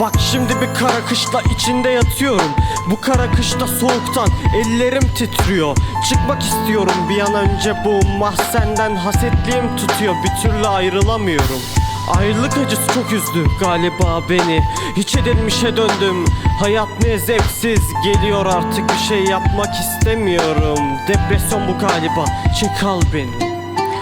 Bak şimdi bir kara kışla içinde yatıyorum. Bu kara kışta soğuktan ellerim titriyor. Çıkmak istiyorum bir an önce bu mahzenden. Hasetliğim tutuyor bir türlü ayrılamıyorum. Ayrılık acısı çok üzdü galiba beni. Hiç edilmişe döndüm. Hayat ne zevksiz geliyor artık bir şey yapmak istemiyorum. Depresyon bu galiba. Çek al beni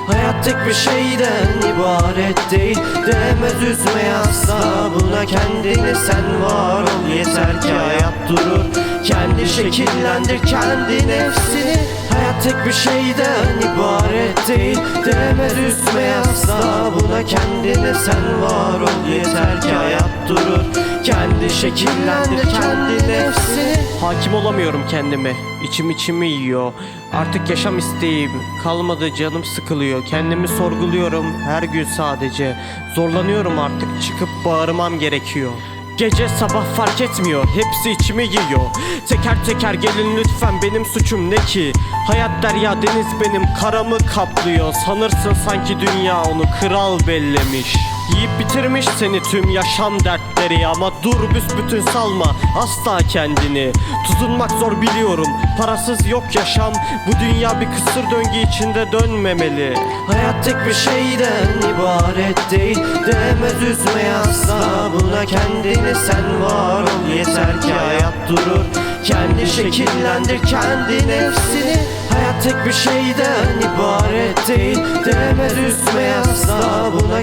Hayat tek bir şeyden ibaret değil. Demez üzme asla buna kendini. Sen var ol Yeter ki hayat durur. Kendi şekillendir kendi nefsini. Hayat tek bir şeyden ibaret değil. Demez üzme asla buna kendini sen var ol. Yeter ki hayat durur. Kendi şekillendir kendi nefsini. Hakim olamıyorum kendime. İçim içimi yiyor. Artık yaşam isteğim Kalmadı canım sıkılıyor. Kendimi sorguluyorum her gün sadece. Zorlanıyorum artık çıkıp bağırmam gerekiyor Gece sabah fark etmiyor Hepsi içimi yiyor. Teker teker gelin lütfen benim suçum ne ki? Hayat derya deniz benim karamı kaplıyor. Sanırsın sanki dünya onu kral bellemiş Yiyip bitirmiş seni tüm yaşam dertleri. Ama dur büsbütün salma asla kendini. Tutunmak zor biliyorum Parasız yok yaşam. Bu dünya bir kısır döngü içinde dönmemeli. Hayat tek bir şeyden ibaret değil. Demez üzme asla buna kendini. Sen var ol Yeter ki hayat durur. Kendi şekillendir kendi nefsini Hayat tek bir şeyden ibaret değil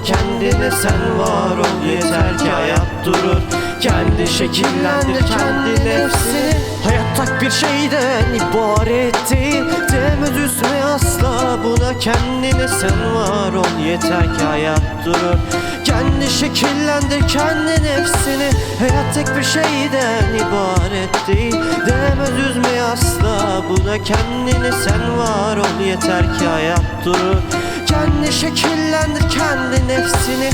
kendini sen var ol. Yeter ki hayat durur. Kendi şekillendir kendi nefsini. Hayat tak bir şeyden ibaret değil Demez üzme asla buna. Kendini sen var ol. Yeter ki hayat durur. Kendi şekillendir kendi nefsini. Hayat tek bir şeyden ibaret değil Demez üzme asla buna. Kendini sen var ol. Yeter ki hayat durur Kendi şekillendir kendi nefsini